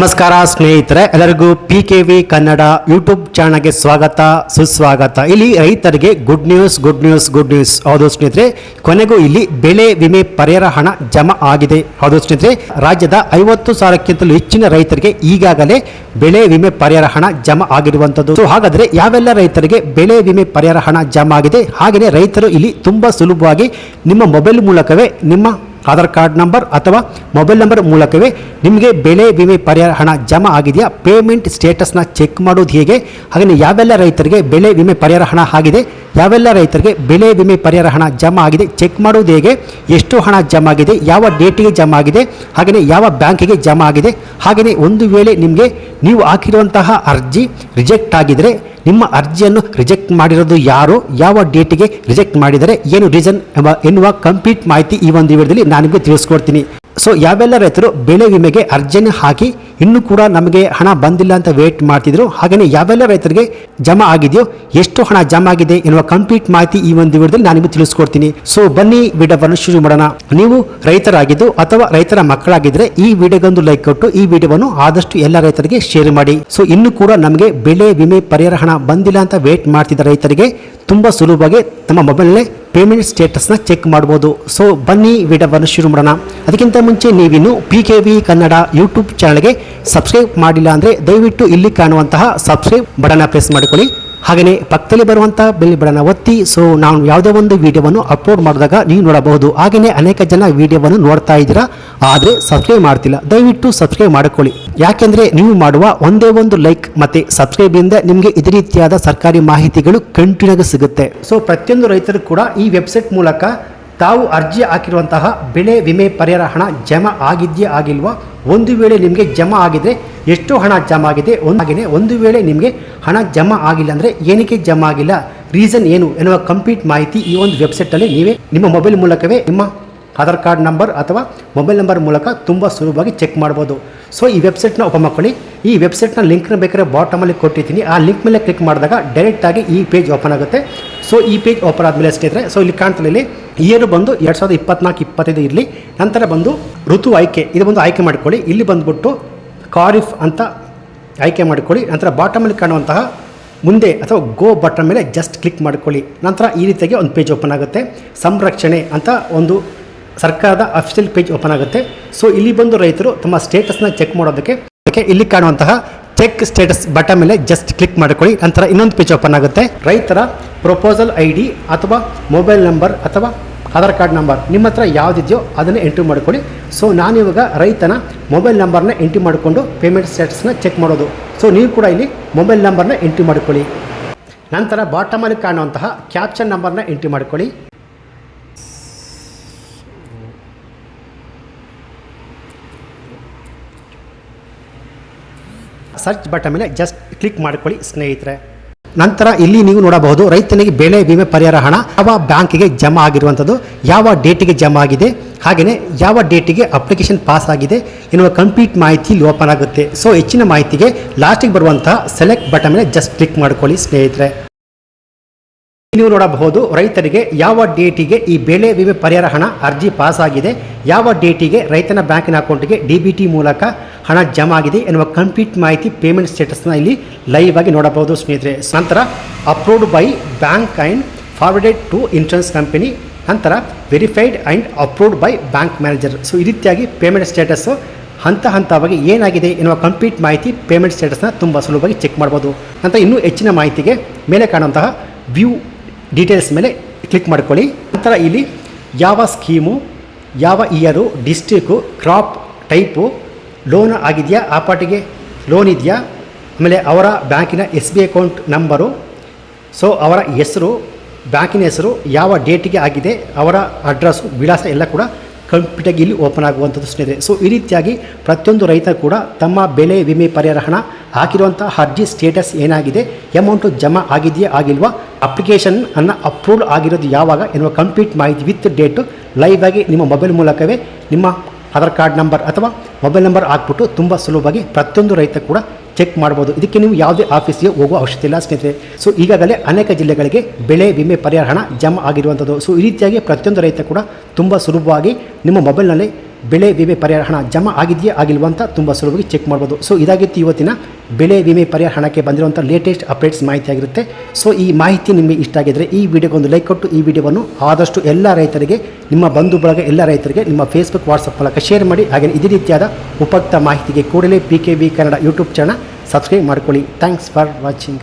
ನಮಸ್ಕಾರ ಸ್ನೇಹಿತರೆ, ಎಲ್ಲರಿಗೂ P K V Kannada YouTube ಚಾನಲ್ಗೆ ಸ್ವಾಗತ, ಸುಸ್ವಾಗತ. ಇಲ್ಲಿ ರೈತರಿಗೆ good news good news good news ಹೌದು ಸ್ನೇಹಿತರೆ, ಕೊನೆಗೂ ಇಲ್ಲಿ ಬೆಳೆ ವಿಮೆ ಪರಿಹಾರ ಹಣ ಜಮಾ ಆಗಿದೆ. ಹೌದು ಸ್ನೇಹಿತರೆ, ರಾಜ್ಯದ ಐವತ್ತು ಸಾವಿರಕ್ಕಿಂತಲೂ ಹೆಚ್ಚಿನ ರೈತರಿಗೆ ಈಗಾಗಲೇ ಬೆಳೆ ವಿಮೆ ಪರಿಹಾರ ಹಣ ಜಮಾ ಆಗಿರುವಂಥದ್ದು ಸೊ ಹಾಗಾದರೆ ಯಾವೆಲ್ಲ ರೈತರಿಗೆ ಬೆಳೆ ವಿಮೆ ಪರಿಹಾರ ಹಣ ಜಮಾ ಆಗಿದೆ? ಹಾಗೆಯೇ ರೈತರು ಇಲ್ಲಿ ತುಂಬ ಸುಲಭವಾಗಿ ನಿಮ್ಮ ಮೊಬೈಲ್ ಮೂಲಕವೇ ನಿಮ್ಮ ಆಧಾರ್ ಕಾರ್ಡ್ ನಂಬರ್ ಅಥವಾ ಮೊಬೈಲ್ ನಂಬರ್ ಮೂಲಕವೇ ನಿಮಗೆ ಬೆಳೆ ವಿಮೆ ಪರಿಹಾರ ಹಣ ಜಮಾ ಆಗಿದೆಯಾ? ಪೇಮೆಂಟ್ ಸ್ಟೇಟಸ್ನ ಚೆಕ್ ಮಾಡೋದು ಹೇಗೆ? ಹಾಗೆಯೇ ಯಾವೆಲ್ಲ ರೈತರಿಗೆ ಬೆಳೆ ವಿಮೆ ಪರಿಹಾರ ಹಣ ಆಗಿದೆ? ಯಾವೆಲ್ಲ ರೈತರಿಗೆ ಬೆಳೆ ವಿಮೆ ಪರಿಹಾರ ಹಣ ಜಮಾ ಆಗಿದೆ, ಚೆಕ್ ಮಾಡುವುದು ಹೇಗೆ, ಎಷ್ಟು ಹಣ ಜಮಾ ಆಗಿದೆ, ಯಾವ ಡೇಟಿಗೆ ಜಮಾ ಆಗಿದೆ, ಹಾಗೆಯೇ ಯಾವ ಬ್ಯಾಂಕಿಗೆ ಜಮಾ ಆಗಿದೆ, ಹಾಗೆಯೇ ಒಂದು ವೇಳೆ ನಿಮಗೆ ನೀವು ಹಾಕಿರುವಂತಹ ಅರ್ಜಿ ರಿಜೆಕ್ಟ್ ಆಗಿದರೆ ನಿಮ್ಮ ಅರ್ಜಿಯನ್ನು ರಿಜೆಕ್ಟ್ ಮಾಡಿರೋದು ಯಾರು, ಯಾವ ಡೇಟಿಗೆ ರಿಜೆಕ್ಟ್ ಮಾಡಿದರೆ ಏನು ರೀಸನ್ ಎಂಬ ಎನ್ನುವ ಕಂಪ್ಲೀಟ್ ಮಾಹಿತಿ ಈ ಒಂದು ವಿಡಿಯೋದಲ್ಲಿ ನಾನು ನಿಮಗೆ ತಿಳಿಸ್ಕೊಡ್ತೀನಿ. ಸೊ ಯಾವೆಲ್ಲ ರೈತರು ಬೆಳೆ ವಿಮೆಗೆ ಅರ್ಜಿಯನ್ನು ಹಾಕಿ ಇನ್ನೂ ಕೂಡ ನಮಗೆ ಹಣ ಬಂದಿಲ್ಲ ಅಂತ ವೇಟ್ ಮಾಡ್ತಿದ್ರು. ಹಾಗೆಯೇ ಯಾವೆಲ್ಲ ರೈತರಿಗೆ ಜಮಾ ಆಗಿದೆಯೋ, ಎಷ್ಟು ಹಣ ಜಮಾ ಆಗಿದೆ ಎನ್ನುವ ಕಂಪ್ಲೀಟ್ ಮಾಹಿತಿ ಈ ಒಂದು ವಿಡಿಯೋದಲ್ಲಿ ನಾನು ನಿಮಗೆ ತಿಳಿಸ್ಕೊಡ್ತೀನಿ. ಸೊ ಬನ್ನಿ ವಿಡಿಯೋವನ್ನು ಶುರು ಮಾಡೋಣ. ನೀವು ರೈತರಾಗಿದ್ದು ಅಥವಾ ರೈತರ ಮಕ್ಕಳಾಗಿದ್ದರೆ ಈ ವಿಡಿಯೋಗೊಂದು ಲೈಕ್ ಕೊಟ್ಟು ಈ ವಿಡಿಯೋವನ್ನು ಆದಷ್ಟು ಎಲ್ಲ ರೈತರಿಗೆ ಶೇರ್ ಮಾಡಿ. ಸೊ ಇನ್ನು ಕೂಡ ನಮಗೆ ಬೆಳೆ ವಿಮೆ ಪರಿಹಾರ ಹಣ ಬಂದಿಲ್ಲ ಅಂತ ವೇಟ್ ಮಾಡ್ತಿದ್ದ ರೈತರಿಗೆ ತುಂಬ ಸುಲಭವಾಗಿ ತಮ್ಮ ಮೊಬೈಲ್ನಲ್ಲೇ ಪೇಮೆಂಟ್ ಸ್ಟೇಟಸ್ನ ಚೆಕ್ ಮಾಡ್ಬೋದು. ಸೊ ಬನ್ನಿ ವಿಡಿಯೋವನ್ನು ಶುರು ಮಾಡೋಣ. ಅದಕ್ಕಿಂತ ಮುಂಚೆ ನೀವಿನ್ನು P K V Kannada YouTube ಚಾನಲ್ಗೆ ಸಬ್ಸ್ಕ್ರೈಬ್ ಮಾಡಿಲ್ಲ ಅಂದರೆ ದಯವಿಟ್ಟು ಇಲ್ಲಿ ಕಾಣುವಂತಹ ಸಬ್ಸ್ಕ್ರೈಬ್ ಬಟನ್ನ ಪ್ರೆಸ್ ಮಾಡಿಕೊಳ್ಳಿ. ಹಾಗೆಯೇ ಪಕ್ಕದಲ್ಲಿ ಬರುವಂಥ ಬೆಲ್ ಬಟನ್ನ ಒತ್ತಿ. ಸೊ ನಾವು ಯಾವುದೇ ಒಂದು ವಿಡಿಯೋವನ್ನು ಅಪ್ಲೋಡ್ ಮಾಡಿದಾಗ ನೀವು ನೋಡಬಹುದು. ಹಾಗೆಯೇ ಅನೇಕ ಜನ ವಿಡಿಯೋವನ್ನು ನೋಡ್ತಾ ಇದ್ದೀರಾ, ಆದರೆ ಸಬ್ಸ್ಕ್ರೈಬ್ ಮಾಡ್ತಿಲ್ಲ. ದಯವಿಟ್ಟು ಸಬ್ಸ್ಕ್ರೈಬ್ ಮಾಡಿಕೊಳ್ಳಿ. ಯಾಕೆಂದರೆ ನೀವು ಮಾಡುವ ಒಂದೇ ಒಂದು ಲೈಕ್ ಮತ್ತು ಸಬ್ಸ್ಕ್ರೈಬಿಂದ ನಿಮಗೆ ಇದೇ ರೀತಿಯಾದ ಸರ್ಕಾರಿ ಮಾಹಿತಿಗಳು ಕಂಟಿನ್ಯೂ ಸಿಗುತ್ತೆ. ಸೊ ಪ್ರತಿಯೊಂದು ರೈತರು ಕೂಡ ಈ ವೆಬ್ಸೈಟ್ ಮೂಲಕ ತಾವು ಅರ್ಜಿ ಹಾಕಿರುವಂತಹ ಬೆಳೆ ವಿಮೆ ಪರಿಹಾರ ಹಣ ಜಮಾ ಆಗಿದೆಯೇ ಆಗಿಲ್ವಾ, ಒಂದು ವೇಳೆ ನಿಮಗೆ ಜಮಾ ಆಗಿದೆ ಎಷ್ಟು ಹಣ ಜಮಾ ಆಗಿದೆ ಒಂದಾಗಿದೆ ಒಂದು ವೇಳೆ ನಿಮಗೆ ಹಣ ಜಮಾ ಆಗಿಲ್ಲ ಅಂದರೆ ಏನಕ್ಕೆ ಜಮಾ ಆಗಿಲ್ಲ? ರೀಸನ್ ಏನು ಎನ್ನುವ ಕಂಪ್ಲೀಟ್ ಮಾಹಿತಿ ಈ ಒಂದು ವೆಬ್ಸೈಟಲ್ಲಿ ನೀವೇ ನಿಮ್ಮ ಮೊಬೈಲ್ ಮೂಲಕವೇ ನಿಮ್ಮ ಆಧಾರ್ ಕಾರ್ಡ್ ನಂಬರ್ ಅಥವಾ ಮೊಬೈಲ್ ನಂಬರ್ ಮೂಲಕ ತುಂಬ ಸುಲಭವಾಗಿ ಚೆಕ್ ಮಾಡ್ಬೋದು. ಸೊ ಈ ವೆಬ್ಸೈಟ್ನ ಓಪನ್ ಮಾಡ್ಕೊಳ್ಳಿ ಈ ವೆಬ್ಸೈಟ್ನ ಲಿಂಕ್ನ ಬೇಕಾದ್ರೆ ಬಾಟಮಲ್ಲಿ ಕೊಟ್ಟಿದ್ದೀನಿ. ಆ ಲಿಂಕ್ ಮೇಲೆ ಕ್ಲಿಕ್ ಮಾಡಿದಾಗ ಡೈರೆಕ್ಟಾಗಿ ಈ ಪೇಜ್ ಓಪನ್ ಆಗುತ್ತೆ. ಸೊ ಈ ಪೇಜ್ ಓಪನ್ ಆದಮೇಲೆ ಸ್ನೇಹಿತರೆ ಸೊ ಇಲ್ಲಿ ಕಾಣ್ತದೆ ಇಲ್ಲಿ ಇಯರ್ ಬಂದು ಎರಡು ಸಾವಿರದ ಇಪ್ಪತ್ನಾಲ್ಕು ಇಪ್ಪತ್ತೈದು ಇರಲಿ, ನಂತರ ಬಂದು ಋತು ಆಯ್ಕೆ, ಇದು ಬಂದು ಆಯ್ಕೆ ಮಾಡಿಕೊಳ್ಳಿ. ಇಲ್ಲಿ ಬಂದುಬಿಟ್ಟು ಕಾರಿಫ್ ಅಂತ ಆಯ್ಕೆ ಮಾಡಿಕೊಳ್ಳಿ. ನಂತರ ಬಾಟಮಲ್ಲಿ ಕಾಣುವಂತಹ ಮುಂದೆ ಅಥವಾ ಗೋ ಬಟನ್ ಮೇಲೆ ಜಸ್ಟ್ ಕ್ಲಿಕ್ ಮಾಡಿಕೊಳ್ಳಿ. ನಂತರ ಈ ರೀತಿಯಾಗಿ ಒಂದು ಪೇಜ್ ಓಪನ್ ಆಗುತ್ತೆ. ಸಂರಕ್ಷಣೆ ಅಂತ ಒಂದು ಸರ್ಕಾರದ ಅಫಿಷಿಯಲ್ ಪೇಜ್ ಓಪನ್ ಆಗುತ್ತೆ. ಸೊ ಇಲ್ಲಿ ಬಂದು ರೈತರು ತಮ್ಮ ಸ್ಟೇಟಸ್ನ ಚೆಕ್ ಮಾಡೋದಕ್ಕೆ ಅದಕ್ಕೆ ಇಲ್ಲಿ ಕಾಣುವಂತಹ ಚೆಕ್ ಸ್ಟೇಟಸ್ ಬಟನ್ ಮೇಲೆ ಜಸ್ಟ್ ಕ್ಲಿಕ್ ಮಾಡಿಕೊಳ್ಳಿ. ನಂತರ ಇನ್ನೊಂದು ಪೇಜ್ ಓಪನ್ ಆಗುತ್ತೆ. ರೈತರ ಪ್ರಪೋಸಲ್ ಐ ಡಿ ಅಥವಾ ಮೊಬೈಲ್ ನಂಬರ್ ಅಥವಾ ಆಧಾರ್ ಕಾರ್ಡ್ ನಂಬರ್ ನಿಮ್ಮ ಹತ್ರ ಯಾವುದಿದೆಯೋ ಅದನ್ನು ಎಂಟ್ರಿ ಮಾಡಿಕೊಳ್ಳಿ. ಸೊ ನಾನಿವಾಗ ರೈತನ ಮೊಬೈಲ್ ನಂಬರ್ನ ಎಂಟ್ರಿ ಮಾಡಿಕೊಂಡು ಪೇಮೆಂಟ್ ಸ್ಟೇಟಸ್ನ ಚೆಕ್ ಮಾಡೋದು. ಸೊ ನೀವು ಕೂಡ ಇಲ್ಲಿ ಮೊಬೈಲ್ ನಂಬರ್ನ ಎಂಟ್ರಿ ಮಾಡಿಕೊಳ್ಳಿ. ನಂತರ ಬಾಟಮಲ್ಲಿ ಕಾಣುವಂತಹ ಕ್ಯಾಪ್ಷನ್ ನಂಬರ್ನ ಎಂಟ್ರಿ ಮಾಡಿಕೊಳ್ಳಿ. ಸರ್ಚ್ ಬಟನ್ ಮೇಲೆ ಜಸ್ಟ್ ಕ್ಲಿಕ್ ಮಾಡಿಕೊಳ್ಳಿ, ಸ್ನೇಹಿತರೆ. ನಂತರ ಇಲ್ಲಿ ನೀವು ನೋಡಬಹುದು, ರೈತನಿಗೆ ಬೆಳೆ ವಿಮೆ ಪರಿಹಾರ ಹಣ ಯಾವ ಬ್ಯಾಂಕಿಗೆ ಜಮಾ ಆಗಿರುವಂಥದ್ದು, ಯಾವ ಡೇಟಿಗೆ ಜಮಾ ಆಗಿದೆ ಹಾಗೆಯೇ ಯಾವ ಡೇಟಿಗೆ ಅಪ್ಲಿಕೇಶನ್ ಪಾಸ್ ಆಗಿದೆ ಎನ್ನುವ ಕಂಪ್ಲೀಟ್ ಮಾಹಿತಿ ಇಲ್ಲಿ ಓಪನ್ ಆಗುತ್ತೆ. ಸೊ ಹೆಚ್ಚಿನ ಮಾಹಿತಿಗೆ ಲಾಸ್ಟಿಗೆ ಬರುವಂತಹ ಸೆಲೆಕ್ಟ್ ಬಟನ್ ಮೇಲೆ ಜಸ್ಟ್ ಕ್ಲಿಕ್ ಮಾಡಿಕೊಳ್ಳಿ, ಸ್ನೇಹಿತರೆ. ನೀವು ನೋಡಬಹುದು, ರೈತರಿಗೆ ಯಾವ ಡೇಟಿಗೆ ಈ ಬೆಳೆ ವಿಮೆ ಪರಿಹಾರ ಹಣ ಅರ್ಜಿ ಪಾಸ್ ಆಗಿದೆ ಯಾವ ಡೇಟಿಗೆ ರೈತನ ಬ್ಯಾಂಕಿನ ಅಕೌಂಟ್ಗೆ ಡಿ ಬಿ ಟಿ ಮೂಲಕ ಹಣ ಜಮಾ ಆಗಿದೆ ಎನ್ನುವ ಕಂಪ್ಲೀಟ್ ಮಾಹಿತಿ ಪೇಮೆಂಟ್ ಸ್ಟೇಟಸ್ನ ಇಲ್ಲಿ ಲೈವ್ ಆಗಿ ನೋಡಬಹುದು ಸ್ನೇಹಿತರೆ. ನಂತರ approved by bank and forwarded to insurance company ನಂತರ verified and approved by bank manager so ಈ ರೀತಿಯಾಗಿ ಪೇಮೆಂಟ್ ಸ್ಟೇಟಸ್ಸು ಹಂತ ಹಂತವಾಗಿ ಏನಾಗಿದೆ ಎನ್ನುವ ಕಂಪ್ಲೀಟ್ ಮಾಹಿತಿ ಪೇಮೆಂಟ್ ಸ್ಟೇಟಸ್ನ ತುಂಬ ಸುಲಭವಾಗಿ ಚೆಕ್ ಮಾಡ್ಬೋದು. ನಂತರ ಇನ್ನೂ ಹೆಚ್ಚಿನ ಮಾಹಿತಿಗೆ ಮೇಲೆ ಕಾಣುವಂತಹ ವ್ಯೂ ಡೀಟೇಲ್ಸ್ ಮೇಲೆ ಕ್ಲಿಕ್ ಮಾಡ್ಕೊಳ್ಳಿ. ನಂತರ ಇಲ್ಲಿ ಯಾವ ಸ್ಕೀಮು ಯಾವ year district crop type loan ಆಗಿದೆಯಾ, ಆ ಪಾಟಿಗೆ ಲೋನ್ ಇದೆಯಾ, ಆಮೇಲೆ ಅವರ ಬ್ಯಾಂಕಿನ S B account number so ಅವರ ಹೆಸರು, ಬ್ಯಾಂಕಿನ ಹೆಸರು, ಯಾವ ಡೇಟಿಗೆ ಆಗಿದೆ, ಅವರ ಅಡ್ರೆಸ್ಸು ವಿಳಾಸ ಎಲ್ಲ ಕೂಡ ಕಂಪ್ಲೀಟಾಗಿ ಇಲ್ಲಿ ಓಪನ್ ಆಗುವಂಥದ್ದು ಸ್ನೇಹಿತರೆ ಸೊ ಈ ರೀತಿಯಾಗಿ ಪ್ರತಿಯೊಂದು ರೈತ ಕೂಡ ತಮ್ಮ ಬೆಳೆ ವಿಮೆ ಪರಿಹಾರ ಹಣ ಹಾಕಿರುವಂಥ ಅರ್ಜಿ ಸ್ಟೇಟಸ್ ಏನಾಗಿದೆ ಅಮೌಂಟು ಜಮಾ ಆಗಿದೆಯೇ, ಆಗಿಲ್ವಾ ಅಪ್ಲಿಕೇಶನ್ ಅನ್ನು ಅಪ್ರೂವ್ಡ್ ಆಗಿರೋದು ಯಾವಾಗ ಎನ್ನುವ ಕಂಪ್ಲೀಟ್ ಮಾಹಿತಿ ವಿತ್ ಡೇಟು ಲೈವ್ ಆಗಿ ನಿಮ್ಮ ಮೊಬೈಲ್ ಮೂಲಕವೇ ನಿಮ್ಮ ಆಧಾರ್ ಕಾರ್ಡ್ ನಂಬರ್ ಅಥವಾ ಮೊಬೈಲ್ ನಂಬರ್ ಹಾಕ್ಬಿಟ್ಟು ತುಂಬ ಸುಲಭವಾಗಿ ಪ್ರತಿಯೊಂದು ರೈತ ಕೂಡ ಚೆಕ್ ಮಾಡ್ಬೋದು. ಇದಕ್ಕೆ ನೀವು ಯಾವುದೇ ಆಫೀಸ್ಗೆ ಹೋಗುವ ಅವಶ್ಯಕತೆ ಇಲ್ಲ ಸ್ನೇಹಿತರೆ. ಸೊ ಈಗಾಗಲೇ ಅನೇಕ ಜಿಲ್ಲೆಗಳಿಗೆ ಬೆಳೆ ವಿಮೆ ಪರಿಹಾರ ಹಣ ಜಮಾ ಆಗಿರುವಂಥದ್ದು ಸೊ ಈ ರೀತಿಯಾಗಿ ಪ್ರತಿಯೊಂದು ರೈತ ಕೂಡ ತುಂಬ ಸುಲಭವಾಗಿ ನಿಮ್ಮ ಮೊಬೈಲ್ನಲ್ಲಿ ಬೆಳೆ ವಿಮೆ ಪರಿಹಾರ ಹಣ ಜಮಾ ಆಗಿದೆಯೇ ಆಗಿಲ್ವಂತ ತುಂಬ ಸುಲಭವಾಗಿ ಚೆಕ್ ಮಾಡ್ಬೋದು. ಸೊ ಇದಾಗಿತ್ತು ಇವತ್ತಿನ ಬೆಳೆ ವಿಮೆ ಪರಿಹಾರ ಹಣಕ್ಕೆ ಬಂದಿರುವಂಥ ಲೇಟೆಸ್ಟ್ ಅಪ್ಡೇಟ್ಸ್ ಮಾಹಿತಿ ಆಗಿರುತ್ತೆ ಸೊ ಈ ಮಾಹಿತಿ ನಿಮಗೆ ಇಷ್ಟ ಆಗಿದ್ದರೆ ಈ ವಿಡಿಯೋಗೆ ಒಂದು ಲೈಕ್ ಕೊಟ್ಟು ಈ ವಿಡಿಯೋವನ್ನು ಆದಷ್ಟು ಎಲ್ಲ ರೈತರಿಗೆ, ನಿಮ್ಮ ಬಂಧು ಬಳಗ ಎಲ್ಲ ರೈತರಿಗೆ ನಿಮ್ಮ ಫೇಸ್ಬುಕ್ ವಾಟ್ಸಪ್ ಮೂಲಕ ಶೇರ್ ಮಾಡಿ. ಹಾಗೆ ಇದೇ ರೀತಿಯಾದ ಉಪಯುಕ್ತ ಮಾಹಿತಿಗೆ ಕೂಡಲೇ P K V Kannada YouTube channel subscribe ಮಾಡ್ಕೊಳ್ಳಿ. Thanks for watching